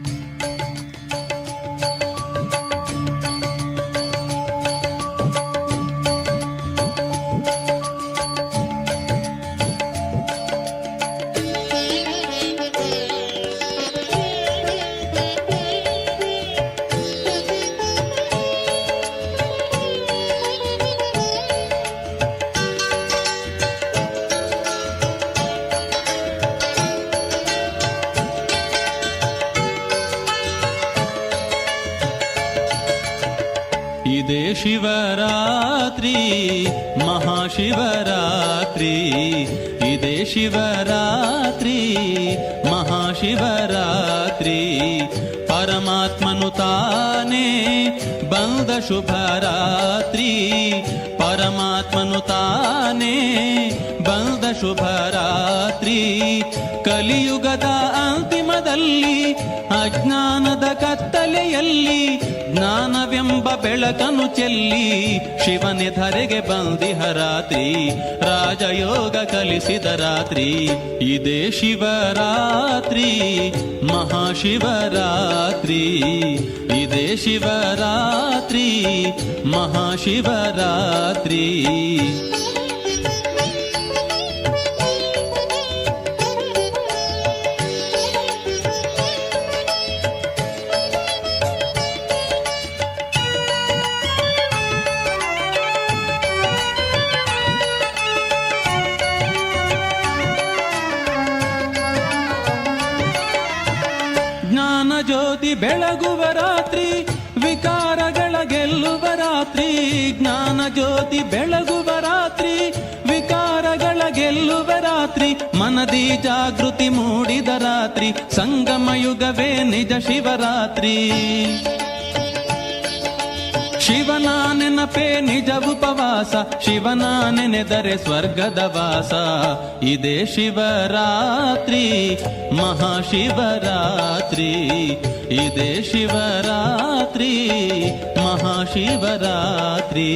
ಇದೇ ಶುಭರಾತ್ರಿ ಪರಮಾತ್ಮನು ತಾನೇ ಬಂದ ಶುಭರಾತ್ರಿ ಕಲಿಯುಗದ ಅಂತಿಮದಲ್ಲಿ, ಅಜ್ಞಾನದ ಕತ್ತಲೆಯಲ್ಲಿ, ಜ್ಞಾನವೆಂಬ ಬೆಳಕನು ಚೆಲ್ಲಿ, ಶಿವನೆ ಧರೆಗೆ ಬಂದಿಹ ರಾತ್ರಿ. ರಾಜಯೋಗ ಕಲಿಸಿದ ರಾತ್ರಿ. ಇದೇ ಶಿವರಾತ್ರಿ, ಮಹಾಶಿವರಾತ್ರಿ. ಇದೇ ಶಿವರಾತ್ರಿ. ಮಹಾಶಿವರಾತ್ರಿ ಜ್ಞಾನ ಜ್ಯೋತಿ ಬೆಳಗುವ ರಾತ್ರಿ ವಿಕಾರಗಳ ಗೆಲ್ಲುವ ರಾತ್ರಿ, ಜ್ಞಾನ ಜ್ಯೋತಿ ಬೆಳಗುವ ರಾತ್ರಿ, ವಿಕಾರಗಳ ಗೆಲ್ಲುವ ರಾತ್ರಿ, ಮನದಿ ಜಾಗೃತಿ ಮೂಡಿದ ರಾತ್ರಿ, ಸಂಗಮ ಯುಗವೇ ನಿಜ ಶಿವರಾತ್ರಿ. ಶಿವನ ನೆನಪೇ ನಿಜ ಉಪವಾಸ ಶಿವನ ನೆನೆದರೆ ಸ್ವರ್ಗದ ವಾಸ ಇದೇ ಶಿವರಾತ್ರಿ ಮಹಾಶಿವರಾತ್ರಿ ಇದೇ ಶಿವರಾತ್ರಿ ಮಹಾಶಿವರಾತ್ರಿ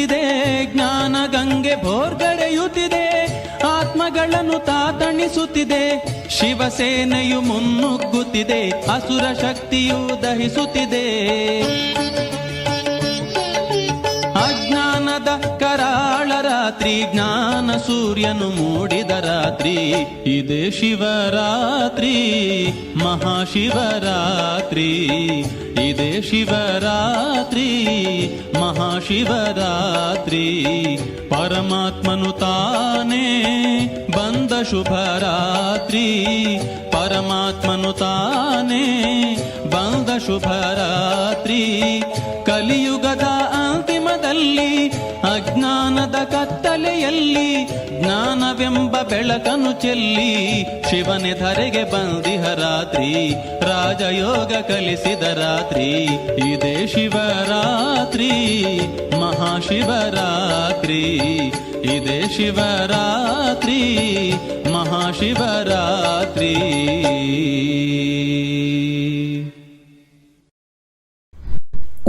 ತಾತಣಿಸುತ್ತಿದೆ ಜ್ಞಾನ ಗಂಗೆ ಭೋರ್ಗರೆಯುತ್ತಿದೆ ಆತ್ಮಗಳನ್ನು ತಾತಣಿಸುತ್ತಿದೆ ಶಿವಸೇನೆಯು ಮುನ್ನುಗ್ಗುತ್ತಿದೆ ಅಸುರ ಶಕ್ತಿಯು ದಹಿಸುತ್ತಿದೆ. ರಾತ್ರಿ ಜ್ಞಾನ ಸೂರ್ಯನು ಮೂಡಿದ ರಾತ್ರಿ, ಇದೇ ಶಿವರಾತ್ರಿ, ಮಹಾಶಿವರಾತ್ರಿ, ಇದೆ ಶಿವರಾತ್ರಿ, ಮಹಾಶಿವರಾತ್ರಿ. ಪರಮಾತ್ಮನು ತಾನೇ ಬಂದ ಶುಭರಾತ್ರಿ ಪರಮಾತ್ಮನು ತಾನೇ ಬಂದ ಶುಭರಾತ್ರಿ ಕಲಿಯುಗದ ಅಂತಿಮದಲ್ಲಿ ಅಜ್ಞಾನದ ಕತ್ತಲೆಯಲ್ಲಿ, ಜ್ಞಾನವೆಂಬ ಬೆಳಕನು ಚೆಲ್ಲಿ, ಶಿವನೆ ಧರೆಗೆ ಬಂದಿಹ ರಾತ್ರಿ ರಾಜಯೋಗ ಕಲಿಸಿದ ರಾತ್ರಿ, ಇದೇ ಶಿವರಾತ್ರಿ, ಮಹಾಶಿವರಾತ್ರಿ, ಇದೇ ಶಿವರಾತ್ರಿ, ಮಹಾಶಿವರಾತ್ರಿ.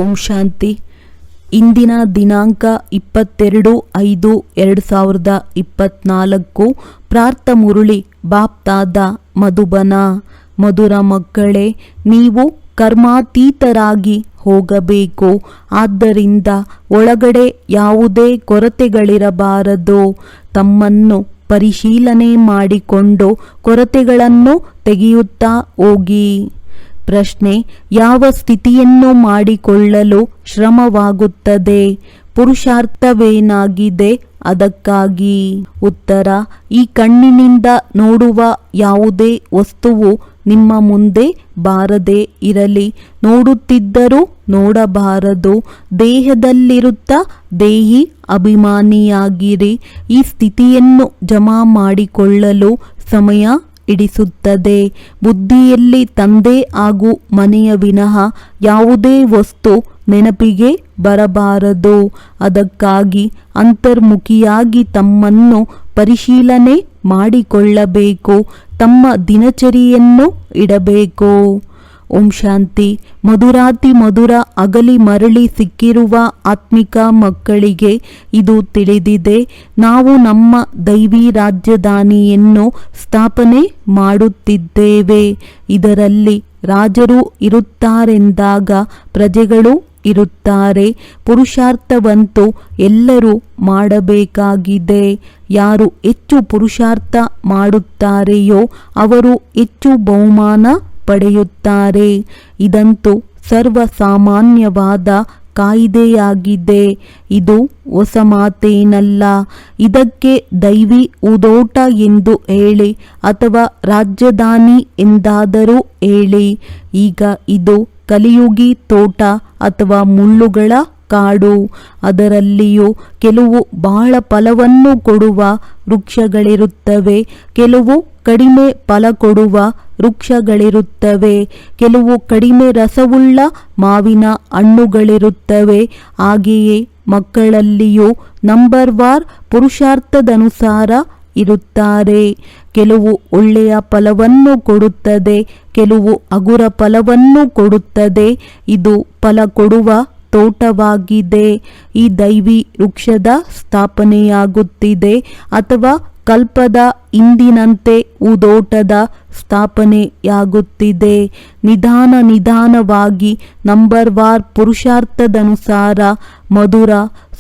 ಓಂ ಶಾಂತಿ. ಇಂದಿನ ದಿನಾಂಕ ಇಪ್ಪತ್ತೆರಡು ಐದು ಎರಡು ಸಾವಿರದ ಇಪ್ಪತ್ನಾಲ್ಕು. ಪ್ರಾರ್ಥ ಮುರುಳಿ, ಬಾಪ್ತಾದ ಮಧುಬನ. ಮಧುರ ಮಕ್ಕಳೇ, ನೀವು ಕರ್ಮಾತೀತರಾಗಿ ಹೋಗಬೇಕು. ಆದ್ದರಿಂದ ಒಳಗಡೆ ಯಾವುದೇ ಕೊರತೆಗಳಿರಬಾರದು. ತಮ್ಮನ್ನು ಪರಿಶೀಲನೆ ಮಾಡಿಕೊಂಡು ಕೊರತೆಗಳನ್ನು ತೆಗೆಯುತ್ತಾ ಹೋಗಿ. ಪ್ರಶ್ನೆ, ಯಾವ ಸ್ಥಿತಿಯನ್ನು ಮಾಡಿಕೊಳ್ಳಲು ಶ್ರಮವಾಗುತ್ತದೆ? ಪುರುಷಾರ್ಥವೇನಾಗಿದೆ? ಅದಕ್ಕಾಗಿ. ಉತ್ತರ, ಈ ಕಣ್ಣಿನಿಂದ ನೋಡುವ ಯಾವುದೇ ವಸ್ತುವು ನಿಮ್ಮ ಮುಂದೆ ಬಾರದೆ ಇರಲಿ. ನೋಡುತ್ತಿದ್ದರೂ ನೋಡಬಾರದು. ದೇಹದಲ್ಲಿರುತ್ತ ದೇಹಿ ಅಭಿಮಾನಿಯಾಗಿರಿ. ಈ ಸ್ಥಿತಿಯನ್ನು ಜಮಾ ಮಾಡಿಕೊಳ್ಳಲು ಸಮಯ ಇಡಿಸುತ್ತದೆ. ಬುದ್ಧಿಯಲ್ಲಿ ತಂದೆ ಹಾಗೂ ಮನೆಯ ವಿನಃ ಯಾವುದೇ ವಸ್ತು ನೆನಪಿಗೆ ಬರಬಾರದು. ಅದಕ್ಕಾಗಿ ಅಂತರ್ಮುಖಿಯಾಗಿ ತಮ್ಮನ್ನು ಪರಿಶೀಲನೆ ಮಾಡಿಕೊಳ್ಳಬೇಕು. ತಮ್ಮ ದಿನಚರಿಯನ್ನು ಇಡಬೇಕು. ಓಂ ಶಾಂತಿ. ಮಧುರಾತಿ ಮಧುರ, ಅಗಲಿ ಮರಳಿ ಸಿಕ್ಕಿರುವ ಆತ್ಮಿಕ ಮಕ್ಕಳಿಗೆ ಇದು ತಿಳಿದಿದೆ. ನಾವು ನಮ್ಮ ದೈವಿ ರಾಜಧಾನಿಯನ್ನು ಸ್ಥಾಪನೆ ಮಾಡುತ್ತಿದ್ದೇವೆ. ಇದರಲ್ಲಿ ರಾಜರು ಇರುತ್ತಾರೆಂದಾಗ ಪ್ರಜೆಗಳು ಇರುತ್ತಾರೆ. ಪುರುಷಾರ್ಥವಂತೂ ಎಲ್ಲರೂ ಮಾಡಬೇಕಾಗಿದೆ. ಯಾರು ಹೆಚ್ಚು ಪುರುಷಾರ್ಥ ಮಾಡುತ್ತಾರೆಯೋ ಅವರು ಹೆಚ್ಚು ಬಹುಮಾನ ಪಡೆಯುತ್ತಾರೆ. ಇದಂತೂ ಸರ್ವಸಾಮಾನ್ಯವಾದ ಕಾಯಿದೆಯಾಗಿದೆ. ಇದು ಹೊಸ ಮಾತೇನಲ್ಲ. ಇದಕ್ಕೆ ದೈವಿ ಉದೋಟ ಎಂದು ಹೇಳಿ ಅಥವಾ ರಾಜಧಾನಿ ಎಂದಾದರೂ ಹೇಳಿ. ಈಗ ಇದು ಕಲಿಯುಗಿ ತೋಟ ಅಥವಾ ಮುಳ್ಳುಗಳ ಕಾಡು. ಅದರಲ್ಲಿಯೂ ಕೆಲವು ಬಹಳ ಫಲವನ್ನು ಕೊಡುವ ವೃಕ್ಷಗಳಿರುತ್ತವೆ. ಕೆಲವು ಕಡಿಮೆ ಫಲ ಕೊಡುವ ವೃಕ್ಷಗಳಿರುತ್ತವೆ. ಕೆಲವು ಕಡಿಮೆ ರಸವುಳ್ಳ ಮಾವಿನ ಹಣ್ಣುಗಳಿರುತ್ತವೆ. ಹಾಗೆಯೇ ಮಕ್ಕಳಲ್ಲಿಯೂ ನಂಬರ್ ವಾರ್ ಪುರುಷಾರ್ಥದನುಸಾರ ಇರುತ್ತಾರೆ. ಕೆಲವು ಒಳ್ಳೆಯ ಫಲವನ್ನು ಕೊಡುತ್ತದೆ, ಕೆಲವು ಹಗುರ ಫಲವನ್ನು ಕೊಡುತ್ತದೆ. ಇದು ಫಲ ಕೊಡುವ ತೋಟವಾಗಿದೆ. ಈ ದೈವಿ ವೃಕ್ಷದ ಸ್ಥಾಪನೆಯಾಗುತ್ತಿದೆ ಅಥವಾ ಕಲ್ಪದ ಇಂದಿನಂತೆ ಉದೋಟದ ಸ್ಥಾಪನೆಯಾಗುತ್ತಿದೆ. ನಿಧಾನ ನಿಧಾನವಾಗಿ ನಂಬರ್ ವಾರ್ ಪುರುಷಾರ್ಥದನುಸಾರ ಮಧುರ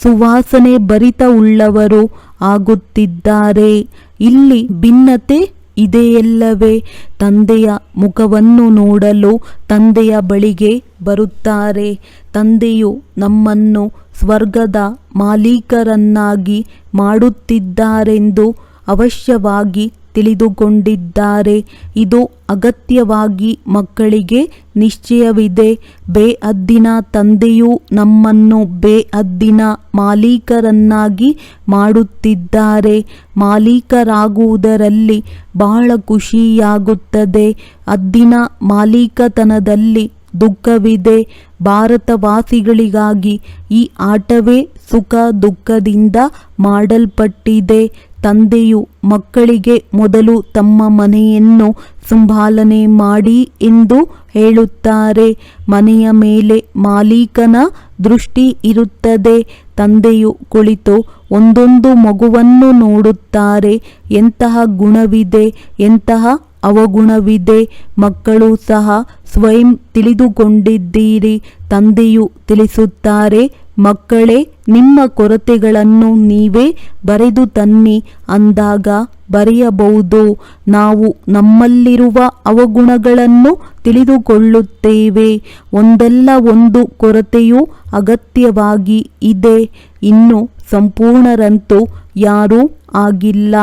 ಸುವಾಸನೆ ಭರಿತವುಳ್ಳವರು ಆಗುತ್ತಿದ್ದಾರೆ. ಇಲ್ಲಿ ಭಿನ್ನತೆ ಇದೆಯಲ್ಲವೇ ತಂದೆಯ ಮುಖವನ್ನು ನೋಡಲು ತಂದೆಯ ಬಳಿಗೆ ಬರುತ್ತಾರೆ. ತಂದೆಯು ನಮ್ಮನ್ನು ಸ್ವರ್ಗದ ಮಾಲೀಕರನ್ನಾಗಿ ಮಾಡುತ್ತಿದ್ದಾರೆಂದು ಅವಶ್ಯವಾಗಿ ತಿಳಿದುಕೊಂಡಿದ್ದಾರೆ. ಇದು ಅಗತ್ಯವಾಗಿ ಮಕ್ಕಳಿಗೆ ನಿಶ್ಚಯವಿದೆ. ಬೇಅದ್ದಿನ ತಂದೆಯು ನಮ್ಮನ್ನು ಬೇಅದ್ದಿನ ಮಾಲೀಕರನ್ನಾಗಿ ಮಾಡುತ್ತಿದ್ದಾರೆ. ಮಾಲೀಕರಾಗುವುದರಲ್ಲಿ ಬಹಳ ಖುಷಿಯಾಗುತ್ತದೆ. ಅದ್ದಿನ ಮಾಲೀಕತನದಲ್ಲಿ ದುಃಖವಿದೆ. ಭಾರತವಾಸಿಗಳಿಗಾಗಿ ಈ ಆಟವೇ ಸುಖ ದುಃಖದಿಂದ ಮಾಡಲ್ಪಟ್ಟಿದೆ. ತಂದೆಯು ಮಕ್ಕಳಿಗೆ ಮೊದಲು ತಮ್ಮ ಮನೆಯನ್ನು ಸಂಭಾಲನೆ ಮಾಡಿ ಎಂದು ಹೇಳುತ್ತಾರೆ. ಮನೆಯ ಮೇಲೆ ಮಾಲೀಕನ ದೃಷ್ಟಿ ಇರುತ್ತದೆ. ತಂದೆಯು ಕುಳಿತು ಒಂದೊಂದು ಮಗುವನ್ನು ನೋಡುತ್ತಾರೆ. ಎಂತಹ ಗುಣವಿದೆ, ಎಂತಹ ಅವಗುಣವಿದೆ. ಮಕ್ಕಳು ಸಹ ಸ್ವಯಂ ತಿಳಿದುಕೊಂಡಿದ್ದೀರಿ, ತಂದೆಯು ತಿಳಿಸುತ್ತಾರೆ. ಮಕ್ಕಳೇ, ನಿಮ್ಮ ಕೊರತೆಗಳನ್ನು ನೀವೇ ಬರೆದು ತನ್ನಿ. ಅಂದಾಗ ಬರೆಯಬಹುದು, ನಾವು ನಮ್ಮಲ್ಲಿರುವ ಅವಗುಣಗಳನ್ನು ತಿಳಿದುಕೊಳ್ಳುತ್ತೇವೆ. ಒಂದಲ್ಲ ಒಂದು ಕೊರತೆಯು ಅಗತ್ಯವಾಗಿ ಇದೆ. ಇನ್ನು ಸಂಪೂರ್ಣರಂತೂ ಯಾರೂ ಆಗಿಲ್ಲ.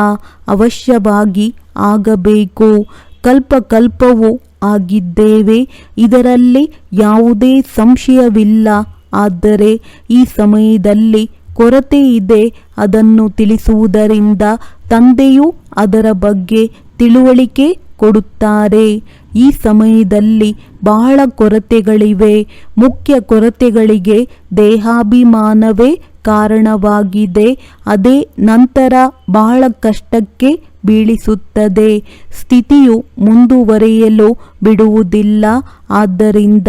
ಅವಶ್ಯವಾಗಿ ಆಗಬೇಕು. ಕಲ್ಪಕಲ್ಪವೂ ಆಗಿದ್ದೇವೆ. ಇದರಲ್ಲಿ ಯಾವುದೇ ಸಂಶಯವಿಲ್ಲ. ಆದರೆ ಈ ಸಮಯದಲ್ಲಿ ಕೊರತೆ ಇದೆ ಅದನ್ನು ತಿಳಿಸುವುದರಿಂದ ತಂದೆಯು ಅದರ ಬಗ್ಗೆ ತಿಳುವಳಿಕೆ ಕೊಡುತ್ತಾರೆ. ಈ ಸಮಯದಲ್ಲಿ ಬಹಳ ಕೊರತೆಗಳಿವೆ. ಮುಖ್ಯ ಕೊರತೆಗಳಿಗೆ ದೇಹಾಭಿಮಾನವೇ ಕಾರಣವಾಗಿದೆ. ಅದೇ ನಂತರ ಬಹಳ ಕಷ್ಟಕ್ಕೆ ಬೀಳಿಸುತ್ತದೆ. ಸ್ಥಿತಿಯು ಮುಂದುವರೆಯಲು ಬಿಡುವುದಿಲ್ಲ. ಆದ್ದರಿಂದ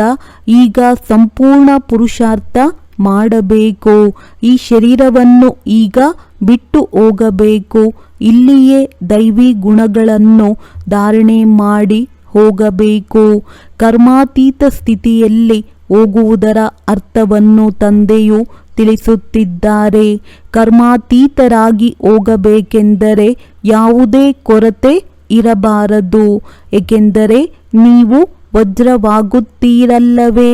ಈಗ ಸಂಪೂರ್ಣ ಪುರುಷಾರ್ಥ ಮಾಡಬೇಕು. ಈ ಶರೀರವನ್ನು ಈಗ ಬಿಟ್ಟು ಹೋಗಬೇಕು. ಇಲ್ಲಿಯೇ ದೈವಿ ಗುಣಗಳನ್ನು ಧಾರಣೆ ಮಾಡಿ ಹೋಗಬೇಕು. ಕರ್ಮಾತೀತ ಸ್ಥಿತಿಯಲ್ಲಿ ಹೋಗುವುದರ ಅರ್ಥವನ್ನು ತಂದೆಯು ತಿಳಿಸುತ್ತಿದ್ದಾರೆ ಕರ್ಮಾತೀತರಾಗಿ ಹೋಗಬೇಕೆಂದರೆ ಯಾವುದೇ ಕೊರತೆ ಇರಬಾರದು. ಏಕೆಂದರೆ ನೀವು ವಜ್ರವಾಗುತ್ತೀರಲ್ಲವೇ?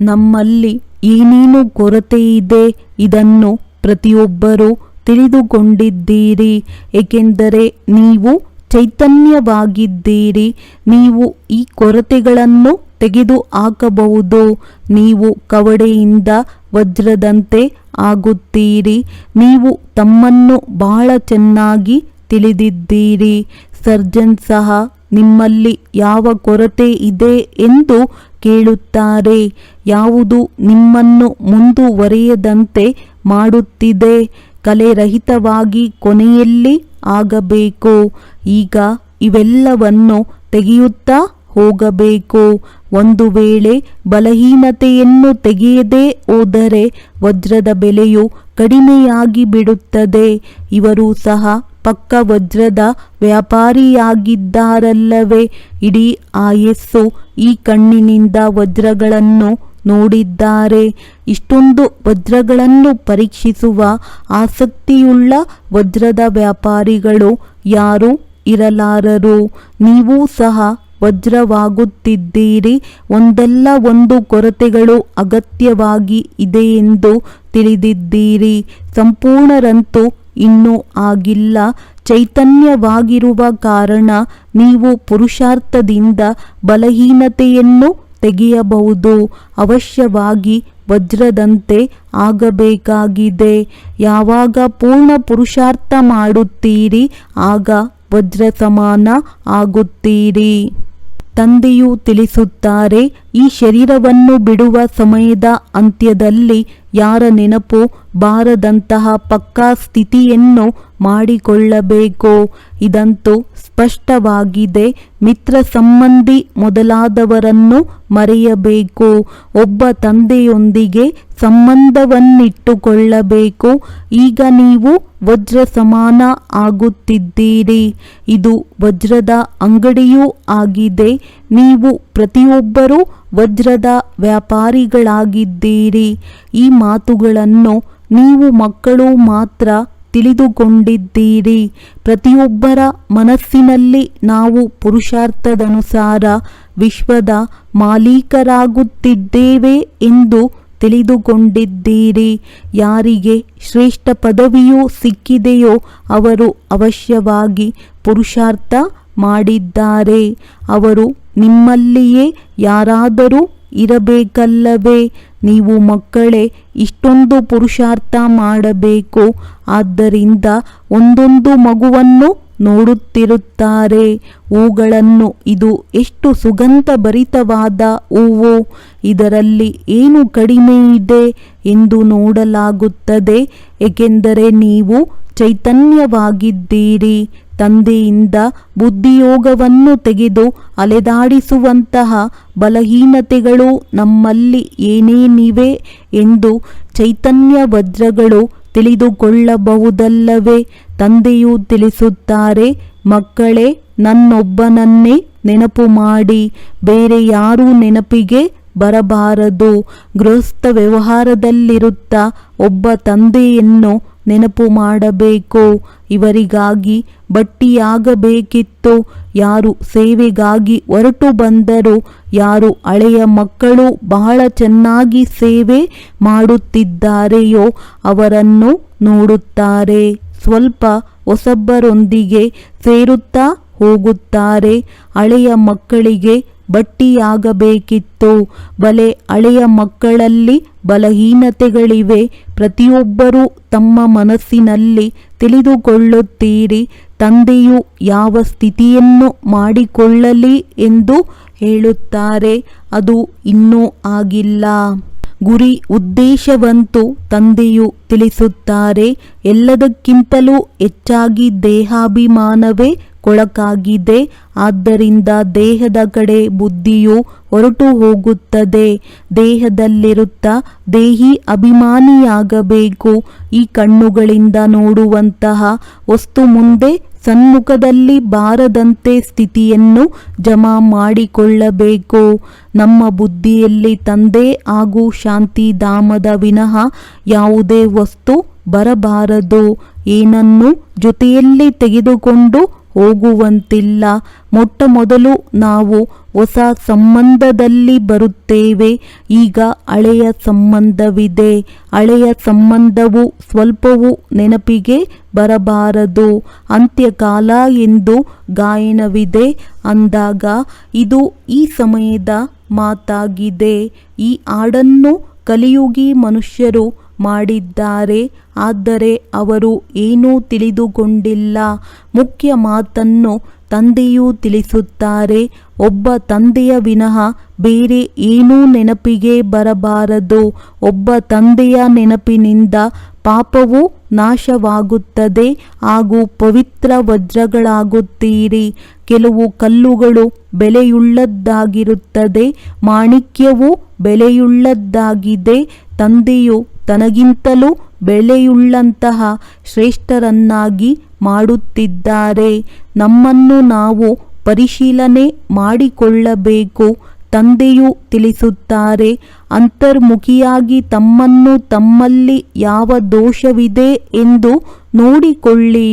ನಮ್ಮಲ್ಲಿ ಏನೇನು ಕೊರತೆ ಇದೆ? ಇದನ್ನು ಪ್ರತಿಯೊಬ್ಬರೂ ತಿಳಿದುಕೊಂಡಿದ್ದೀರಿ. ಏಕೆಂದರೆ ನೀವು ಚೈತನ್ಯವಾಗಿದ್ದೀರಿ. ನೀವು ಈ ಕೊರತೆಗಳನ್ನು ತೆಗೆದು ಹಾಕಬಹುದು ನೀವು ಕವಡೆಯಿಂದ ವಜ್ರದಂತೆ ಆಗುತ್ತೀರಿ. ನೀವು ತಮ್ಮನ್ನು ಬಹಳ ಚೆನ್ನಾಗಿ ತಿಳಿದಿದ್ದೀರಿ. ಸರ್ಜನ್ ಸಹ ನಿಮ್ಮಲ್ಲಿ ಯಾವ ಕೊರತೆ ಇದೆ ಎಂದು ಕೇಳುತ್ತಾರೆ. ಯಾವುದು ನಿಮ್ಮನ್ನು ಮುಂದುವರೆಯದಂತೆ ಮಾಡುತ್ತಿದೆ. ಕಲೆರಹಿತವಾಗಿ ಕೊನೆಯಲ್ಲಿ ಆಗಬೇಕು. ಈಗ ಇವೆಲ್ಲವನ್ನು ತೆಗೆಯುತ್ತಾ ಹೋಗಬೇಕು. ಒಂದು ವೇಳೆ ಬಲಹೀನತೆಯನ್ನು ತೆಗೆಯದೇ ಹೋದರೆ ವಜ್ರದ ಬೆಲೆಯು ಕಡಿಮೆಯಾಗಿ ಬಿಡುತ್ತದೆ. ಇವರು ಸಹ ಪಕ್ಕ ವಜ್ರದ ವ್ಯಾಪಾರಿಯಾಗಿದ್ದಾರಲ್ಲವೇ? ಇಡೀ ಆಯಸ್ಸು ಈ ಕಣ್ಣಿನಿಂದ ವಜ್ರಗಳನ್ನು ನೋಡಿದ್ದಾರೆ. ಇಷ್ಟೊಂದು ವಜ್ರಗಳನ್ನು ಪರೀಕ್ಷಿಸುವ ಆಸಕ್ತಿಯುಳ್ಳ ವಜ್ರದ ವ್ಯಾಪಾರಿಗಳು ಯಾರು ಇರಲಾರರು. ನೀವು ಸಹ ವಜ್ರವಾಗುತ್ತಿದ್ದೀರಿ. ಒಂದಲ್ಲ ಒಂದು ಕೊರತೆಗಳು ಅಗತ್ಯವಾಗಿ ಇದೆ ಎಂದು ತಿಳಿದಿದ್ದೀರಿ. ಸಂಪೂರ್ಣರಂತೂ ಇನ್ನೂ ಆಗಿಲ್ಲ. ಚೈತನ್ಯವಾಗಿರುವ ಕಾರಣ ನೀವು ಪುರುಷಾರ್ಥದಿಂದ ಬಲಹೀನತೆಯನ್ನು ತೆಗೆಯಬಹುದು. ಅವಶ್ಯವಾಗಿ ವಜ್ರದಂತೆ ಆಗಬೇಕಾಗಿದೆ. ಯಾವಾಗ ಪೂರ್ಣ ಪುರುಷಾರ್ಥ ಮಾಡುತ್ತೀರಿ, ಆಗ ವಜ್ರ ಸಮಾನ ಆಗುತ್ತೀರಿ. ತಂದೆಯು ತಿಳಿಸುತ್ತಾರೆ ಈ ಶರೀರವನ್ನು ಬಿಡುವ ಸಮಯದ ಅಂತ್ಯದಲ್ಲಿ ಯಾರ ನೆನಪು ಬಾರದಂತಹ ಪಕ್ಕಾ ಸ್ಥಿತಿಯನ್ನು ಮಾಡಿಕೊಳ್ಳಬೇಕು? ಇದಂತೂ ಸ್ಪಷ್ಟವಾಗಿದೆ. ಮಿತ್ರ ಸಂಬಂಧಿ ಮೊದಲಾದವರನ್ನು ಮರೆಯಬೇಕು? ಒಬ್ಬ ತಂದೆಯೊಂದಿಗೆ ಸಂಬಂಧವನ್ನಿಟ್ಟುಕೊಳ್ಳಬೇಕು? ಈಗ ನೀವು ವಜ್ರ ಸಮಾನ ಆಗುತ್ತಿದ್ದೀರಿ. ಇದು ವಜ್ರದ ಅಂಗಡಿಯೂ ಆಗಿದೆ. ನೀವು ಪ್ರತಿಯೊಬ್ಬರೂ ವಜ್ರದ ವ್ಯಾಪಾರಿಗಳಾಗಿದ್ದೀರಿ. ಈ ಮಾತುಗಳನ್ನು ನೀವು ಮಕ್ಕಳು ಮಾತ್ರ ತಿಳಿದುಕೊಂಡಿದ್ದೀರಿ. ಪ್ರತಿಯೊಬ್ಬರ ಮನಸ್ಸಿನಲ್ಲಿ ನಾವು ಪುರುಷಾರ್ಥದನುಸಾರ ವಿಶ್ವದ ಮಾಲೀಕರಾಗುತ್ತಿದ್ದೇವೆ ಎಂದು ತಿಳಿದುಕೊಂಡಿದ್ದೀರಿ. ಯಾರಿಗೆ ಶ್ರೇಷ್ಠ ಪದವಿಯು ಸಿಕ್ಕಿದೆಯೋ ಅವರು ಅವಶ್ಯವಾಗಿ ಪುರುಷಾರ್ಥ ಮಾಡಿದ್ದಾರೆ. ಅವರು ನಿಮ್ಮಲ್ಲಿಯೇ ಯಾರಾದರೂ ಇರಬೇಕಲ್ಲವೇ? ನೀವು ಮಕ್ಕಳೇ, ಇಷ್ಟೊಂದು ಪುರುಷಾರ್ಥ ಮಾಡಬೇಕು. ಆದ್ದರಿಂದ ಒಂದೊಂದು ಮಗುವನ್ನು ನೋಡುತ್ತಿರುತ್ತಾರೆ. ಹೂಗಳನ್ನು, ಇದು ಎಷ್ಟು ಸುಗಂಧ ಭರಿತವಾದ ಹೂವು? ಇದರಲ್ಲಿ ಏನು ಕಡಿಮೆ ಇದೆ ಎಂದು ನೋಡಲಾಗುತ್ತದೆ. ಏಕೆಂದರೆ ನೀವು ಚೈತನ್ಯವಾಗಿದ್ದೀರಿ. ತಂದೆಯಿಂದ ಬುದ್ಧಿಯೋಗವನ್ನು ತೆಗೆದು ಅಲೆದಾಡಿಸುವಂತಹ ಬಲಹೀನತೆಗಳು ನಮ್ಮಲ್ಲಿ ಏನೇನಿವೆ ಎಂದು ಚೈತನ್ಯ ವಜ್ರಗಳು ತಿಳಿದುಕೊಳ್ಳಬಹುದಲ್ಲವೇ? ತಂದೆಯು ತಿಳಿಸುತ್ತಾರೆ, ಮಕ್ಕಳೇ, ನನ್ನೊಬ್ಬನನ್ನೇ ನೆನಪು ಮಾಡಿ, ಬೇರೆ ಯಾರೂ ನೆನಪಿಗೆ ಬರಬಾರದು. ಗೃಹಸ್ಥ ವ್ಯವಹಾರದಲ್ಲಿರುತ್ತಾ ಒಬ್ಬ ತಂದೆಯನ್ನು ನೆನಪು ಮಾಡಬೇಕು? ಇವರಿಗಾಗಿ ಬಟ್ಟಿಯಾಗಬೇಕಿತ್ತು. ಯಾರು ಸೇವೆಗಾಗಿ ಹೊರಟು ಬಂದರು, ಯಾರು ಹಳೆಯ ಮಕ್ಕಳು ಬಹಳ ಚೆನ್ನಾಗಿ ಸೇವೆ ಮಾಡುತ್ತಿದ್ದಾರೆಯೋ ಅವರನ್ನು ನೋಡುತ್ತಾರೆ. ಸ್ವಲ್ಪ ಹೊಸಬ್ಬರೊಂದಿಗೆ ಸೇರುತ್ತಾ ಹೋಗುತ್ತಾರೆ. ಹಳೆಯ ಮಕ್ಕಳಿಗೆ ಬಟ್ಟಿಯಾಗಬೇಕಿತ್ತು. ಬಲೆ ಹಳೆಯ ಮಕ್ಕಳಲ್ಲಿ ಬಲಹೀನತೆಗಳಿವೆ. ಪ್ರತಿಯೊಬ್ಬರೂ ತಮ್ಮ ಮನಸ್ಸಿನಲ್ಲಿ ತಿಳಿದುಕೊಳ್ಳುತ್ತೀರಿ, ತಂದೆಯು ಯಾವ ಸ್ಥಿತಿಯನ್ನು ಮಾಡಿಕೊಳ್ಳಲಿ ಎಂದು ಹೇಳುತ್ತಾರೆ, ಅದು ಇನ್ನೂ ಆಗಿಲ್ಲ. ಗುರಿ ಉದ್ದೇಶವಂತೂ ತಂದೆಯು ತಿಳಿಸುತ್ತಾರೆ, ಎಲ್ಲದಕ್ಕಿಂತಲೂ ಹೆಚ್ಚಾಗಿ ದೇಹಾಭಿಮಾನವೇ ಕೊಳಕಾಗಿದೆ. ಆದ್ದರಿಂದ ದೇಹದ ಕಡೆ ಬುದ್ಧಿಯು ಹೊರಟು ಹೋಗುತ್ತದೆ. ದೇಹದಲ್ಲಿರುತ್ತ ದೇಹಿ ಅಭಿಮಾನಿಯಾಗಬೇಕು. ಈ ಕಣ್ಣುಗಳಿಂದ ನೋಡುವಂತಹ ವಸ್ತು ಮುಂದೆ ಸನ್ಮುಖದಲ್ಲಿ ಬಾರದಂತೆ ಸ್ಥಿತಿಯನ್ನು ಜಮಾ ಮಾಡಿಕೊಳ್ಳಬೇಕು. ನಮ್ಮ ಬುದ್ಧಿಯಲ್ಲಿ ತಂದೆ ಹಾಗೂ ಶಾಂತಿಧಾಮದ ವಿನಃ ಯಾವುದೇ ವಸ್ತು ಬರಬಾರದು. ಏನನ್ನು ಜೊತೆಯಲ್ಲಿ ತೆಗೆದುಕೊಂಡು ಹೋಗುವಂತಿಲ್ಲ. ಮೊಟ್ಟ ಮೊದಲು ನಾವು ಹೊಸ ಸಂಬಂಧದಲ್ಲಿ ಬರುತ್ತೇವೆ. ಈಗ ಹಳೆಯ ಸಂಬಂಧವಿದೆ. ಹಳೆಯ ಸಂಬಂಧವು ಸ್ವಲ್ಪವೂ ನೆನಪಿಗೆ ಬರಬಾರದು. ಅಂತ್ಯಕಾಲ ಎಂದು ಗಾಯನವಿದೆ. ಅಂದಾಗ ಇದು ಈ ಸಮಯದ ಮಾತಾಗಿದೆ. ಈ ಹಾಡನ್ನು ಕಲಿಯುಗಿ ಮನುಷ್ಯರು ಮಾಡಿದ್ದಾರೆ. ಆದರೆ ಅವರು ಏನೂ ತಿಳಿದುಕೊಂಡಿಲ್ಲ. ಮುಖ್ಯ ಮಾತನ್ನು ತಂದೆಯೂ ತಿಳಿಸುತ್ತಾರೆ. ಒಬ್ಬ ತಂದೆಯ ವಿನಃ ಬೇರೆ ಏನೂ ನೆನಪಿಗೆ ಬರಬಾರದು. ಒಬ್ಬ ತಂದೆಯ ನೆನಪಿನಿಂದ ಪಾಪವು ನಾಶವಾಗುತ್ತದೆ. ಹಾಗೂ ಪವಿತ್ರ ವಜ್ರಗಳಾಗುತ್ತೀರಿ. ಕೆಲವು ಕಲ್ಲುಗಳು ಬೆಲೆಯುಳ್ಳದ್ದಾಗಿರುತ್ತದೆ. ಮಾಣಿಕ್ಯವು ಬೆಲೆಯುಳ್ಳದ್ದಾಗಿದೆ. ತಂದೆಯು ತನಗಿಂತಲೂ ಬೆಳೆಯುಳ್ಳಂತಹ ಶ್ರೇಷ್ಠರನ್ನಾಗಿ ಮಾಡುತ್ತಿದ್ದಾರೆ. ನಮ್ಮನ್ನು ನಾವು ಪರಿಶೀಲನೆ ಮಾಡಿಕೊಳ್ಳಬೇಕು, ತಂದೆಯು ತಿಳಿಸುತ್ತಾರೆ. ಅಂತರ್ಮುಖಿಯಾಗಿ ತಮ್ಮನ್ನು ತಮ್ಮಲ್ಲಿ ಯಾವ ದೋಷವಿದೆ ಎಂದು ನೋಡಿಕೊಳ್ಳಿ.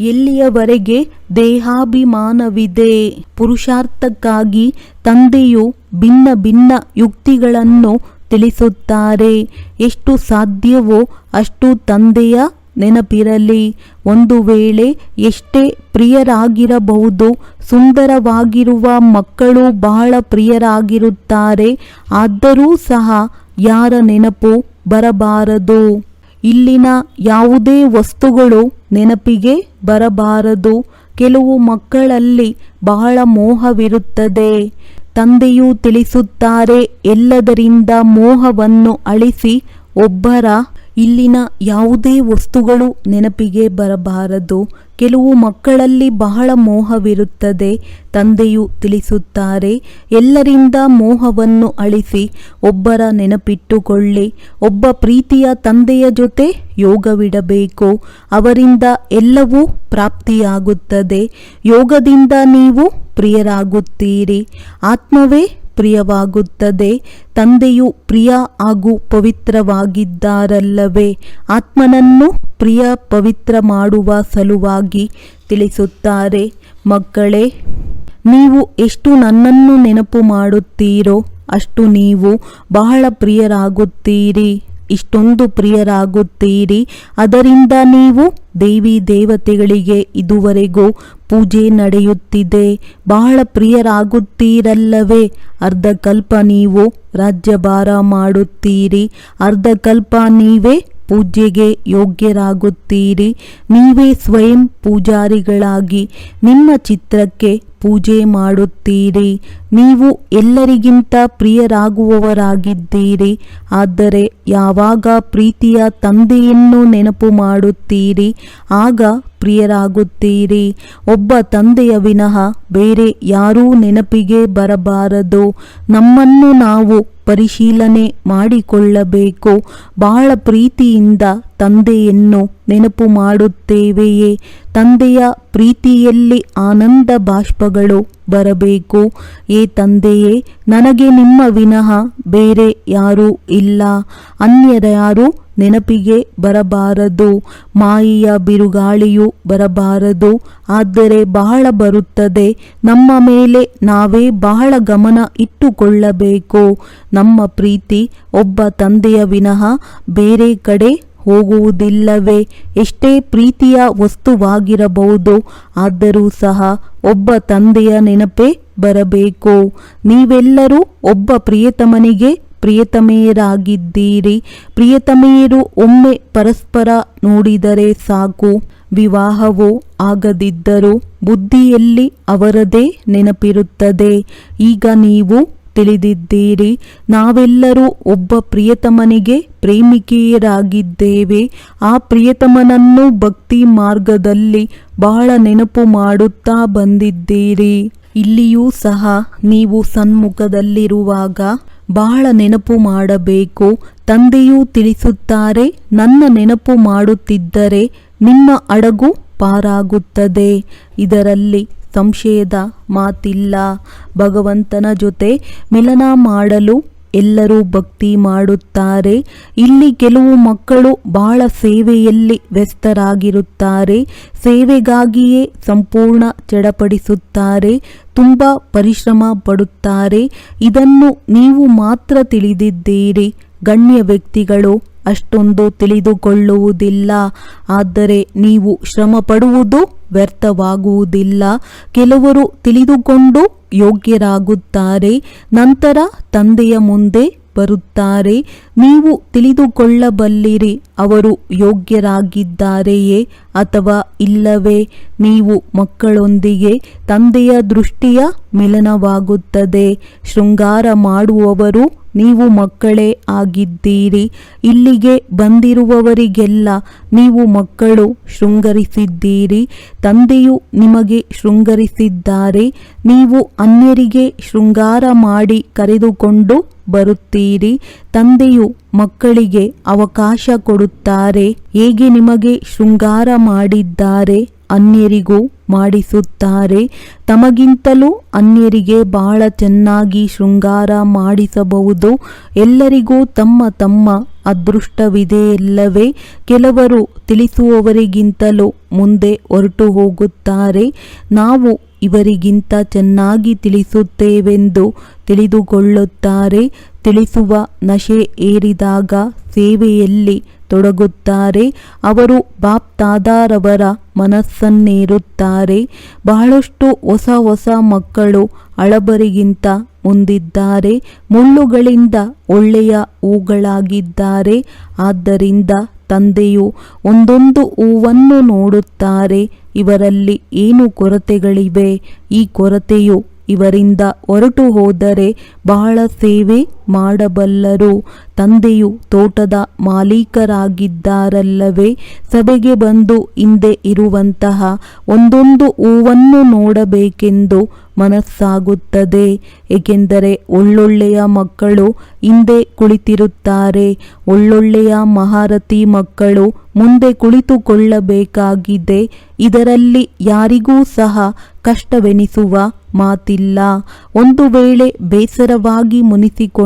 ಎಲ್ಲಿಯವರೆಗೆ ದೇಹಾಭಿಮಾನವಿದೆ? ಪುರುಷಾರ್ಥಕ್ಕಾಗಿ ತಂದೆಯು ಭಿನ್ನ ಭಿನ್ನ ಯುಕ್ತಿಗಳನ್ನು ತಿಳಿಸುತ್ತಾರೆ. ಎಷ್ಟು ಸಾಧ್ಯವೋ ಅಷ್ಟು ತಂದೆಯ ನೆನಪಿರಲಿ. ಒಂದು ವೇಳೆ ಎಷ್ಟೇ ಪ್ರಿಯರಾಗಿರಬಹುದು, ಸುಂದರವಾಗಿರುವ ಮಕ್ಕಳು ಬಹಳ ಪ್ರಿಯರಾಗಿರುತ್ತಾರೆ, ಆದರೂ ಸಹ ಯಾರ ನೆನಪು ಬರಬಾರದು. ಇಲ್ಲಿನ ಯಾವುದೇ ವಸ್ತುಗಳು ನೆನಪಿಗೆ ಬರಬಾರದು. ಕೆಲವು ಮಕ್ಕಳಲ್ಲಿ ಬಹಳ ಮೋಹವಿರುತ್ತದೆ. ತಂದೆಯು ತಿಳಿಸುತ್ತಾರೆ, ಎಲ್ಲದರಿಂದ ಮೋಹವನ್ನು ಅಳಿಸಿ ಒಬ್ಬರ ಇಲ್ಲಿನ ಯಾವುದೇ ವಸ್ತುಗಳು ನೆನಪಿಗೆ ಬರಬಾರದು. ಕೆಲವು ಮಕ್ಕಳಲ್ಲಿ ಬಹಳ ಮೋಹವಿರುತ್ತದೆ, ತಂದೆಯು ತಿಳಿಸುತ್ತಾರೆ, ಎಲ್ಲರಿಂದ ಮೋಹವನ್ನು ಅಳಿಸಿ ಒಬ್ಬರ ನೆನಪಿಟ್ಟುಕೊಳ್ಳಿ. ಒಬ್ಬ ಪ್ರೀತಿಯ ತಂದೆಯ ಜೊತೆ ಯೋಗವಿಡಬೇಕು, ಅವರಿಂದ ಎಲ್ಲವೂ ಪ್ರಾಪ್ತಿಯಾಗುತ್ತದೆ. ಯೋಗದಿಂದ ನೀವು ಪ್ರಿಯರಾಗುತ್ತೀರಿ. ಆತ್ಮವೇ ಪ್ರಿಯವಾಗುತ್ತದೆ. ತಂದೆಯು ಪ್ರಿಯ ಹಾಗೂ ಪವಿತ್ರವಾಗಿದ್ದಾರಲ್ಲವೇ. ಆತ್ಮನನ್ನು ಪ್ರಿಯ ಪವಿತ್ರ ಮಾಡುವ ಸಲುವಾಗಿ ತಿಳಿಸುತ್ತಾರೆ. ಮಕ್ಕಳೇ, ನೀವು ಎಷ್ಟು ನನ್ನನ್ನು ನೆನಪು ಮಾಡುತ್ತೀರೋ ಅಷ್ಟು ನೀವು ಬಹಳ ಪ್ರಿಯರಾಗುತ್ತೀರಿ. ಇಷ್ಟೊಂದು ಪ್ರಿಯರಾಗುತ್ತೀರಿ. ಅದರಿಂದ ನೀವು ದೇವಿ ದೇವತೆಗಳಿಗೆ ಇದುವರೆಗೂ ಪೂಜೆ ನಡೆಯುತ್ತಿದೆ. ಬಹಳ ಪ್ರಿಯರಾಗುತ್ತೀರಲ್ಲವೇ. ಅರ್ಧಕಲ್ಪ ನೀವು ರಾಜ್ಯಭಾರ ಮಾಡುತ್ತೀರಿ. ಅರ್ಧಕಲ್ಪ ನೀವೇ ಪೂಜೆಗೆ ಯೋಗ್ಯರಾಗುತ್ತೀರಿ. ನೀವೇ ಸ್ವಯಂ ಪೂಜಾರಿಗಳಾಗಿ ನಿಮ್ಮ ಚಿತ್ರಕ್ಕೆ ಪೂಜೆ ಮಾಡುತ್ತೀರಿ. ನೀವು ಎಲ್ಲರಿಗಿಂತ ಪ್ರಿಯರಾಗುವವರಾಗಿದ್ದೀರಿ. ಆದರೆ ಯಾವಾಗ ಪ್ರೀತಿಯ ತಂದೆಯನ್ನು ನೆನಪು ಮಾಡುತ್ತೀರಿ, ಆಗ ಪ್ರಿಯರಾಗುತ್ತೀರಿ. ಒಬ್ಬ ತಂದೆಯ ವಿನಃ ಬೇರೆ ಯಾರೂ ನೆನಪಿಗೆ ಬರಬಾರದು. ನಮ್ಮನ್ನು ನಾವು ಪರಿಶೀಲನೆ ಮಾಡಿಕೊಳ್ಳಬೇಕು. ಬಹಳ ಪ್ರೀತಿಯಿಂದ ತಂದೆಯನ್ನು ನೆನಪು ಮಾಡುತ್ತೇವೆಯೇ? ತಂದೆಯ ಪ್ರೀತಿಯಲ್ಲಿ ಆನಂದ ಬಾಷ್ಪಗಳು ಬರಬೇಕು. ಏ ತಂದೆಯೇ, ನನಗೆ ನಿಮ್ಮ ವಿನಃ ಬೇರೆ ಯಾರೂ ಇಲ್ಲ. ಅನ್ಯರ್ಯಾರು ನೆನಪಿಗೆ ಬರಬಾರದು. ಮಾಯಿಯ ಬಿರುಗಾಳಿಯು ಬರಬಾರದು. ಆದರೆ ಬಹಳ ಬರುತ್ತದೆ. ನಮ್ಮ ಮೇಲೆ ನಾವೇ ಬಹಳ ಗಮನ ಇಟ್ಟುಕೊಳ್ಳಬೇಕು. ನಮ್ಮ ಪ್ರೀತಿ ಒಬ್ಬ ತಂದೆಯ ವಿನಃ ಬೇರೆ ಕಡೆ ಹೋಗುವುದಿಲ್ಲವೇ? ಎಷ್ಟೇ ಪ್ರೀತಿಯ ವಸ್ತುವಾಗಿರಬಹುದು, ಆದರೂ ಸಹ ಒಬ್ಬ ತಂದೆಯ ನೆನಪೇ ಬರಬೇಕು. ನೀವೆಲ್ಲರೂ ಒಬ್ಬ ಪ್ರಿಯತಮನಿಗೆ ಪ್ರಿಯತಮೆಯರಾಗಿದ್ದೀರಿ. ಪ್ರಿಯತಮೆಯರು ಒಮ್ಮೆ ಪರಸ್ಪರ ನೋಡಿದರೆ ಸಾಕು. ವಿವಾಹವೋ ಆಗದಿದ್ದರೂ ಬುದ್ಧಿಯಲ್ಲಿ ಅವರದೇ ನೆನಪಿರುತ್ತದೆ. ಈಗ ನೀವು ತಿಳಿದಿದ್ದೀರಿ. ನಾವೆಲ್ಲರೂ ಒಬ್ಬ ಪ್ರಿಯತಮನಿಗೆ ಪ್ರೇಮಿಕೆಯರಾಗಿದ್ದೇವೆ. ಆ ಪ್ರಿಯತಮನನ್ನು ಭಕ್ತಿ ಮಾರ್ಗದಲ್ಲಿ ಬಹಳ ನೆನಪು ಮಾಡುತ್ತಾ ಬಂದಿದ್ದೀರಿ. ಇಲ್ಲಿಯೂ ಸಹ ನೀವು ಸನ್ಮುಖದಲ್ಲಿರುವಾಗ ಬಹಳ ನೆನಪು ಮಾಡಬೇಕು. ತಂದೆಯೂ ತಿಳಿಸುತ್ತಾರೆ, ನನ್ನ ನೆನಪು ಮಾಡುತ್ತಿದ್ದರೆ ನಿಮ್ಮ ಅಡಗು ಪಾರಾಗುತ್ತದೆ. ಇದರಲ್ಲಿ ಸಂಶಯದ ಮಾತಿಲ್ಲ. ಭಗವಂತನ ಜೊತೆ ಮಿಲನ ಮಾಡಲು ಎಲ್ಲರೂ ಭಕ್ತಿ ಮಾಡುತ್ತಾರೆ. ಇಲ್ಲಿ ಕೆಲವು ಮಕ್ಕಳು ಬಹಳ ಸೇವೆಯಲ್ಲಿ ವ್ಯಸ್ತರಾಗಿರುತ್ತಾರೆ. ಸೇವೆಗಾಗಿಯೇ ಸಂಪೂರ್ಣ ಚಡಪಡಿಸುತ್ತಾರೆ. ತುಂಬ ಪರಿಶ್ರಮ ಪಡುತ್ತಾರೆ. ಇದನ್ನು ನೀವು ಮಾತ್ರ ತಿಳಿದಿದ್ದೀರಿ. ಗಣ್ಯ ವ್ಯಕ್ತಿಗಳು ಅಷ್ಟೊಂದು ತಿಳಿದುಕೊಳ್ಳುವುದಿಲ್ಲ. ಆದರೆ ನೀವು ಶ್ರಮ ಪಡುವುದು ವ್ಯರ್ಥವಾಗುವುದಿಲ್ಲ. ಕೆಲವರು ತಿಳಿದುಕೊಂಡು ಯೋಗ್ಯರಾಗುತ್ತಾರೆ, ನಂತರ ತಂದೆಯ ಮುಂದೆ ಬರುತ್ತಾರೆ. ನೀವು ತಿಳಿದುಕೊಳ್ಳಬಲ್ಲಿರಿ, ಅವರು ಯೋಗ್ಯರಾಗಿದ್ದಾರೆಯೇ ಅಥವಾ ಇಲ್ಲವೇ? ನೀವು ಮಕ್ಕಳೊಂದಿಗೆ ತಂದೆಯ ದೃಷ್ಟಿಯ ಮಿಲನವಾಗುತ್ತದೆ. ಶೃಂಗಾರ ಮಾಡುವವರು ನೀವು ಮಕ್ಕಳೇ ಆಗಿದ್ದೀರಿ. ಇಲ್ಲಿಗೆ ಬಂದಿರುವವರಿಗೆಲ್ಲ ನೀವು ಮಕ್ಕಳು ಶೃಂಗರಿಸಿದ್ದೀರಿ. ತಂದೆಯು ನಿಮಗೆ ಶೃಂಗರಿಸಿದ್ದಾರೆ. ನೀವು ಅನ್ಯರಿಗೆ ಶೃಂಗಾರ ಮಾಡಿ ಕರೆದುಕೊಂಡು ಬರುತ್ತೀರಿ. ತಂದೆಯು ಮಕ್ಕಳಿಗೆ ಅವಕಾಶ ಕೊಡುತ್ತಾರೆ. ಹೇಗೆ ನಿಮಗೆ ಶೃಂಗಾರ ಮಾಡಿದ್ದಾರೆ? ಅನ್ಯರಿಗೂ ಮಾಡಿಸುತ್ತಾರೆ. ತಮಗಿಂತಲೂ ಅನ್ಯರಿಗೆ ಬಹಳ ಚೆನ್ನಾಗಿ ಶೃಂಗಾರ ಮಾಡಿಸಬಹುದು. ಎಲ್ಲರಿಗೂ ತಮ್ಮ ತಮ್ಮ ಅದೃಷ್ಟವಿದೆಯಲ್ಲವೇ ಕೆಲವರು ತಿಳಿಸುವವರಿಗಿಂತಲೂ ಮುಂದೆ ಹೊರಟು ಹೋಗುತ್ತಾರೆ. ನಾವು ಇವರಿಗಿಂತ ಚೆನ್ನಾಗಿ ತಿಳಿಸುತ್ತೇವೆಂದು ತಿಳಿದುಕೊಳ್ಳುತ್ತಾರೆ. ತಿಳಿಸುವ ನಶೆ ಏರಿದಾಗ ಸೇವೆಯಲ್ಲಿ ತೊಡಗುತ್ತಾರೆ. ಅವರು ಬಾಪ್ತಾದಾರವರ ಮನಸ್ಸನ್ನೇರುತ್ತಾರೆ. ಬಹಳಷ್ಟು ಹೊಸ ಹೊಸ ಮಕ್ಕಳು ಅಳಬರಿಗಿಂತ ಮುಂದಿದ್ದಾರೆ. ಮುಳ್ಳುಗಳಿಂದ ಒಳ್ಳೆಯ ಹೂಗಳಾಗಿದ್ದಾರೆ. ಆದ್ದರಿಂದ ತಂದೆಯು ಒಂದೊಂದು ಹೂವನ್ನು ನೋಡುತ್ತಾರೆ. ಇವರಲ್ಲಿ ಏನು ಕೊರತೆಗಳಿವೆ? ಈ ಕೊರತೆಯು ಇವರಿಂದ ಹೊರಟು ಹೋದರೆ ಬಹಳ ಸೇವೆ ಮಾಡಬಲ್ಲರು. ತಂದೆಯು ತೋಟದ ಮಾಲೀಕರಾಗಿದ್ದಾರಲ್ಲವೇ? ಸಭೆಗೆ ಬಂದು ಹಿಂದೆ ಇರುವಂತಹ ಒಂದೊಂದು ಹೂವನ್ನು ನೋಡಬೇಕೆಂದು ಮನಸ್ಸಾಗುತ್ತದೆ. ಏಕೆಂದರೆ ಒಳ್ಳೊಳ್ಳೆಯ ಮಕ್ಕಳು ಹಿಂದೆ ಕುಳಿತಿರುತ್ತಾರೆ. ಒಳ್ಳೊಳ್ಳೆಯ ಮಹಾರಥಿ ಮಕ್ಕಳು ಮುಂದೆ ಕುಳಿತುಕೊಳ್ಳಬೇಕಾಗಿದೆ. ಇದರಲ್ಲಿ ಯಾರಿಗೂ ಸಹ ಕಷ್ಟವೆನಿಸುವ ಮಾತಿಲ್ಲ. ಒಂದು ವೇಳೆ ಬೇಸರವಾಗಿ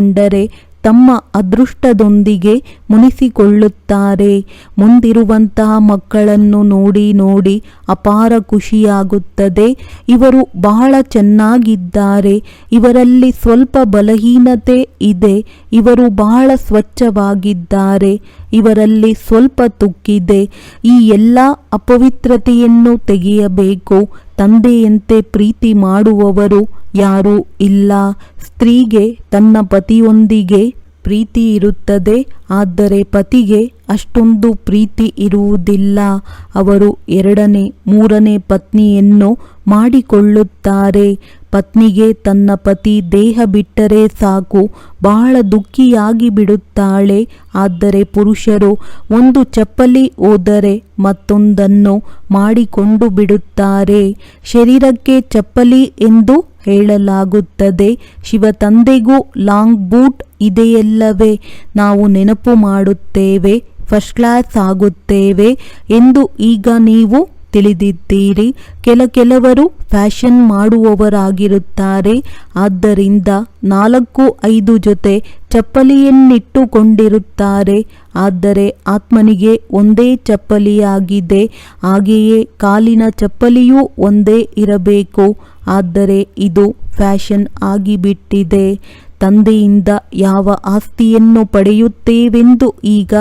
ಮುನಿಸಿಕೊಂಡರೆ ತಮ್ಮ ಅದೃಷ್ಟದೊಂದಿಗೆ ಮುನಿಸಿಕೊಳ್ಳುತ್ತಾರೆ. ಮುಂದಿರುವಂತಹ ಮಕ್ಕಳನ್ನು ನೋಡಿ ನೋಡಿ ಅಪಾರ ಖುಷಿಯಾಗುತ್ತದೆ. ಇವರು ಬಹಳ ಚೆನ್ನಾಗಿದ್ದಾರೆ. ಇವರಲ್ಲಿ ಸ್ವಲ್ಪ ಬಲಹೀನತೆ ಇದೆ. ಇವರು ಬಹಳ ಸ್ವಚ್ಛವಾಗಿದ್ದಾರೆ. ಇವರಲ್ಲಿ ಸ್ವಲ್ಪ ತುಕ್ಕಿದೆ. ಈ ಎಲ್ಲ ಅಪವಿತ್ರತೆಯನ್ನು ತೆಗೆಯಬೇಕು. ತಂದೆಯಂತೆ ಪ್ರೀತಿ ಮಾಡುವವರು ಯಾರೂ ಇಲ್ಲ. ಸ್ತ್ರೀಗೆ ತನ್ನ ಪತಿಯೊಂದಿಗೆ ಪ್ರೀತಿ ಇರುತ್ತದೆ. ಆದರೆ ಪತಿಗೆ ಅಷ್ಟೊಂದು ಪ್ರೀತಿ ಇರುವುದಿಲ್ಲ. ಅವರು ಎರಡನೇ, ಮೂರನೇ ಪತ್ನಿಯನ್ನು ಮಾಡಿಕೊಳ್ಳುತ್ತಾರೆ. ಪತ್ನಿಗೆ ತನ್ನ ಪತಿ ದೇಹ ಬಿಟ್ಟರೆ ಸಾಕು, ಬಹಳ ದುಃಖಿಯಾಗಿ ಬಿಡುತ್ತಾಳೆ. ಆದರೆ ಪುರುಷರು ಒಂದು ಚಪ್ಪಲಿ ಹೋದರೆ ಮತ್ತೊಂದನ್ನು ಮಾಡಿಕೊಂಡು ಬಿಡುತ್ತಾರೆ. ಶರೀರಕ್ಕೆ ಚಪ್ಪಲಿ ಎಂದು ಹೇಳಲಾಗುತ್ತದೆ. ಶಿವ ತಂದೆಗೂ ಲಾಂಗ್ ಬೂಟ್ ಇದೆಯಲ್ಲವೇ? ನಾವು ನೆನಪು ಮಾಡುತ್ತೇವೆ, ಫಸ್ಟ್ ಕ್ಲಾಸ್ ಆಗುತ್ತೇವೆ ಎಂದು ಈಗ ನೀವು ತಿಳಿದಿದ್ದೀರಿ. ಕೆಲ ಕೆಲವರು ಫ್ಯಾಷನ್ ಮಾಡುವವರಾಗಿರುತ್ತಾರೆ. ಆದ್ದರಿಂದ ನಾಲ್ಕು ಐದು ಜೊತೆ ಚಪ್ಪಲಿಯನ್ನಿಟ್ಟುಕೊಂಡಿರುತ್ತಾರೆ. ಆದರೆ ಆತ್ಮನಿಗೆ ಒಂದೇ ಚಪ್ಪಲಿಯಾಗಿದೆ. ಹಾಗೆಯೇ ಕಾಲಿನ ಚಪ್ಪಲಿಯೂ ಒಂದೇ ಇರಬೇಕು. ಆದರೆ ಇದು ಫ್ಯಾಷನ್ ಆಗಿಬಿಟ್ಟಿದೆ. ತಂದೆಯಿಂದ ಯಾವ ಆಸ್ತಿಯನ್ನು ಪಡೆಯುತ್ತೇವೆಂದು ಈಗ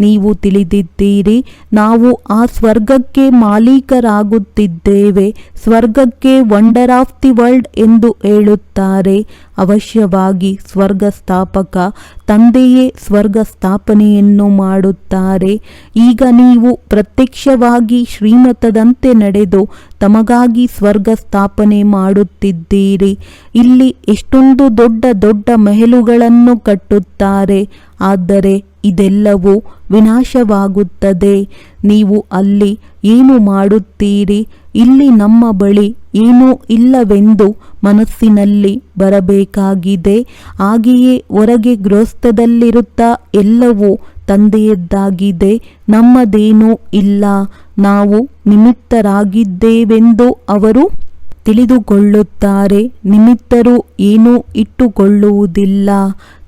ನೀವು ತಿಳಿದಿದ್ದೀರಿ. ನಾವು ಆ ಸ್ವರ್ಗಕ್ಕೆ ಮಾಲೀಕರಾಗುತ್ತಿದ್ದೇವೆ. ಸ್ವರ್ಗಕ್ಕೆ ವಂಡರ್ ಆಫ್ ದಿ ವರ್ಲ್ಡ್ ಎಂದು ಹೇಳುತ್ತಾರೆ. ಅವಶ್ಯವಾಗಿ ಸ್ವರ್ಗ ಸ್ಥಾಪಕ ತಂದೆಯೇ ಸ್ವರ್ಗ ಸ್ಥಾಪನೆಯನ್ನು ಮಾಡುತ್ತಾರೆ. ಈಗ ನೀವು ಪ್ರತ್ಯಕ್ಷವಾಗಿ ಶ್ರೀಮತದಂತೆ ನಡೆದು ತಮಗಾಗಿ ಸ್ವರ್ಗ ಸ್ಥಾಪನೆ ಮಾಡುತ್ತಿದ್ದೀರಿ. ಇಲ್ಲಿ ಎಷ್ಟೊಂದು ದೊಡ್ಡ ದೊಡ್ಡ ಮೆಹಲುಗಳನ್ನು ಕಟ್ಟುತ್ತಾರೆ. ಆದರೆ ಇದೆಲ್ಲವೂ ವಿನಾಶವಾಗುತ್ತದೆ. ನೀವು ಅಲ್ಲಿ ಏನು ಮಾಡುತ್ತೀರಿ? ಇಲ್ಲಿ ನಮ್ಮ ಬಳಿ ಏನೂ ಇಲ್ಲವೆಂದು ಮನಸ್ಸಿನಲ್ಲಿ ಬರಬೇಕಾಗಿದೆ. ಹಾಗೆಯೇ ಹೊರಗೆ ಗೃಹಸ್ಥದಲ್ಲಿರುತ್ತಾ ಎಲ್ಲವೂ ತಂದೆಯದ್ದಾಗಿದೆ. ನಮ್ಮದೇನೂ ಇಲ್ಲ. ನಾವು ನಿಮಿತ್ತರಾಗಿದ್ದೇವೆಂದು ಅವರು ತಿಳಿದುಕೊಳ್ಳುತ್ತಾರೆ. ನಿಮಿತ್ತರು ಏನೂ ಇಟ್ಟುಕೊಳ್ಳುವುದಿಲ್ಲ.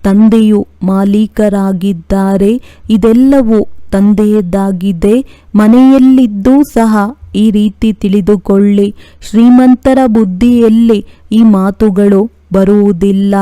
ತಂದೆಯು ಮಾಲೀಕರಾಗಿದ್ದಾರೆ. ಇದೆಲ್ಲವೂ ತಂದೆಯದ್ದಾಗಿದೆ. ಮನೆಯಲ್ಲಿದ್ದೂ ಸಹ ಈ ರೀತಿ ತಿಳಿದುಕೊಳ್ಳಿ. ಶ್ರೀಮಂತರ ಬುದ್ಧಿಯಲ್ಲಿ ಈ ಮಾತುಗಳು ಬರುವುದಿಲ್ಲ.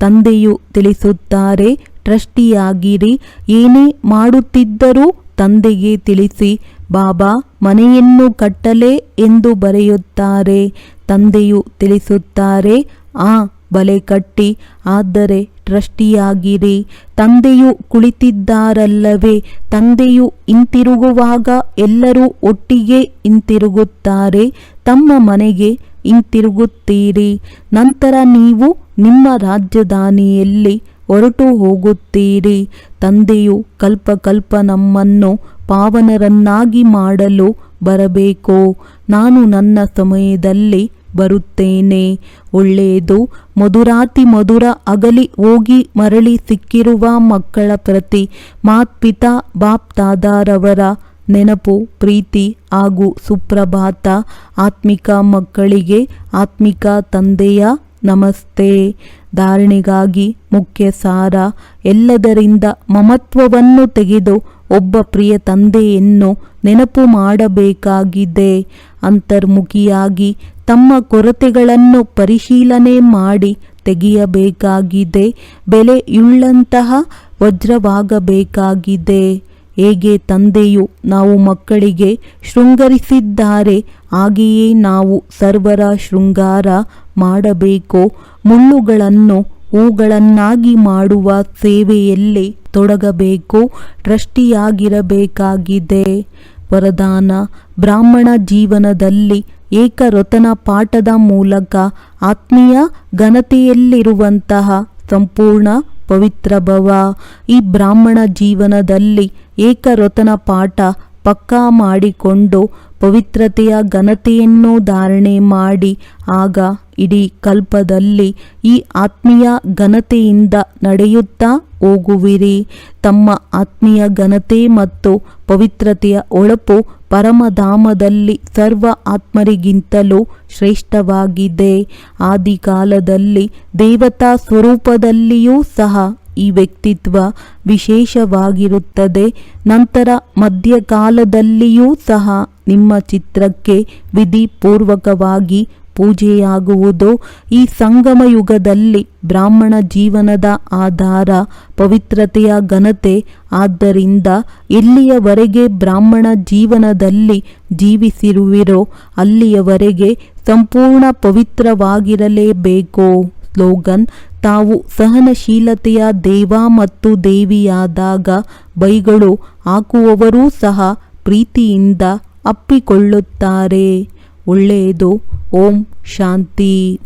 ತಂದೆಯು ತಿಳಿಸುತ್ತಾರೆ ಟ್ರಸ್ಟಿಯಾಗಿರಿ. ಏನೇ ಮಾಡುತ್ತಿದ್ದರೂ ತಂದೆಗೆ ತಿಳಿಸಿ, ಬಾಬಾ, ಮನೆಯನ್ನು ಕಟ್ಟಲೆ ಎಂದು ಬರೆಯುತ್ತಾರೆ. ತಂದೆಯು ತಿಳಿಸುತ್ತಾರೆ, ಆ, ಬಲೆ ಕಟ್ಟಿ, ಆದರೆ ಟ್ರಸ್ಟಿಯಾಗಿರಿ. ತಂದೆಯು ಕುಳಿತಿದ್ದಾರಲ್ಲವೇ, ತಂದೆಯು ಹಿಂತಿರುಗುವಾಗ ಎಲ್ಲರೂ ಒಟ್ಟಿಗೆ ಹಿಂತಿರುಗುತ್ತಾರೆ. ತಮ್ಮ ಮನೆಗೆ ಹಿಂತಿರುಗುತ್ತೀರಿ. ನಂತರ ನೀವು ನಿಮ್ಮ ರಾಜಧಾನಿಯಲ್ಲಿ ಹೊರಟು ಹೋಗುತ್ತೀರಿ. ತಂದೆಯು ಕಲ್ಪ ಕಲ್ಪ ನಮ್ಮನ್ನು ಪಾವನರನ್ನಾಗಿ ಮಾಡಲು ಬರಬೇಕು? ನಾನು ನನ್ನ ಸಮಯದಲ್ಲಿ ಬರುತ್ತೇನೆ. ಒಳ್ಳೆಯದು, ಮಧುರಾತಿ ಮಧುರ ಅಗಲಿ ಹೋಗಿ ಮರಳಿ ಸಿಕ್ಕಿರುವ ಮಕ್ಕಳ ಪ್ರತಿ ಮಾತ್ಪಿತಾ ಬಾಪ್ ತಾದಾರವರ ನೆನಪು, ಪ್ರೀತಿ ಹಾಗೂ ಸುಪ್ರಭಾತ ಆತ್ಮಿಕ ಮಕ್ಕಳಿಗೆ ಆತ್ಮಿಕ ತಂದೆಯ ನಮಸ್ತೆ. ಧಾರಣೆಗಾಗಿ ಮುಖ್ಯ ಸಾರ ಎಲ್ಲದರಿಂದ ಮಮತ್ವವನ್ನು ತೆಗೆದು ಒಬ್ಬ ಪ್ರಿಯ ತಂದೆಯನ್ನು ನೆನಪು ಮಾಡಬೇಕಾಗಿದೆ. ಅಂತರ್ಮುಖಿಯಾಗಿ ತಮ್ಮ ಕೊರತೆಗಳನ್ನು ಪರಿಶೀಲನೆ ಮಾಡಿ ತೆಗೆಯಬೇಕಾಗಿದೆ. ಬೆಲೆಯುಳ್ಳಂತಹ ವಜ್ರವಾಗಬೇಕಾಗಿದೆ. ಹೇಗೆ ತಂದೆಯು ನಾವು ಮಕ್ಕಳಿಗೆ ಶೃಂಗರಿಸಿದ್ದಾರೆ ಹಾಗೆಯೇ ನಾವು ಸರ್ವರ ಶೃಂಗಾರ ಮಾಡಬೇಕು? ಮುಳ್ಳುಗಳನ್ನು ಹೂಗಳನ್ನಾಗಿ ಮಾಡುವ ಸೇವೆಯಲ್ಲಿ ತೊಡಗಬೇಕು? ಟ್ರಸ್ಟಿಯಾಗಿರಬೇಕಾಗಿದೆ ವರದಾನ, ಬ್ರಾಹ್ಮಣ ಜೀವನದಲ್ಲಿ ಏಕರೊತನ ಪಾಠದ ಮೂಲಕ ಆತ್ಮೀಯ ಘನತೆಯಲ್ಲಿರುವಂತಹ ಸಂಪೂರ್ಣ ಪವಿತ್ರ ಭವ. ಈ ಬ್ರಾಹ್ಮಣ ಜೀವನದಲ್ಲಿ ಏಕರೊತನ ಪಾಠ ಪಕ್ಕಾ ಮಾಡಿಕೊಂಡು ಪವಿತ್ರತೆಯ ಘನತೆಯನ್ನು ಧಾರಣೆ ಮಾಡಿ, ಆಗ ಇಡೀ ಕಲ್ಪದಲ್ಲಿ ಈ ಆತ್ಮೀಯ ಘನತೆಯಿಂದ ನಡೆಯುತ್ತಾ ಹೋಗುವಿರಿ. ತಮ್ಮ ಆತ್ಮೀಯ ಘನತೆ ಮತ್ತು ಪವಿತ್ರತೆಯ ಒಳಪು ಪರಮಧಾಮದಲ್ಲಿ ಸರ್ವ ಆತ್ಮರಿಗಿಂತಲೂ ಶ್ರೇಷ್ಠವಾಗಿದೆ. ಆದಿಕಾಲದಲ್ಲಿ ದೇವತಾ ಸ್ವರೂಪದಲ್ಲಿಯೂ ಸಹ ಈ ವ್ಯಕ್ತಿತ್ವ ವಿಶೇಷವಾಗಿರುತ್ತದೆ. ನಂತರ ಮಧ್ಯಕಾಲದಲ್ಲಿಯೂ ಸಹ ನಿಮ್ಮ ಚಿತ್ರಕ್ಕೆ ವಿಧಿಪೂರ್ವಕವಾಗಿ ಪೂಜೆಯಾಗುವುದು. ಈ ಸಂಗಮ ಯುಗದಲ್ಲಿ ಬ್ರಾಹ್ಮಣ ಜೀವನದ ಆಧಾರ ಪವಿತ್ರತೆಯ ಘನತೆ. ಆದ್ದರಿಂದ ಎಲ್ಲಿಯವರೆಗೆ ಬ್ರಾಹ್ಮಣ ಜೀವನದಲ್ಲಿ ಜೀವಿಸಿರುವಿರೋ ಅಲ್ಲಿಯವರೆಗೆ ಸಂಪೂರ್ಣ ಪವಿತ್ರವಾಗಿರಲೇಬೇಕು. ಸ್ಲೋಗನ್ ತಾವು ಸಹನಶೀಲತೆಯ ದೇವ ಮತ್ತು ದೇವಿಯಾದಾಗ ಬೈಗಳು ಹಾಕುವವರೂ ಸಹ ಪ್ರೀತಿಯಿಂದ ಅಪ್ಪಿಕೊಳ್ಳುತ್ತಾರೆ. ಒಳ್ಳೆಯದು. ಓಂ ಶಾಂತಿ.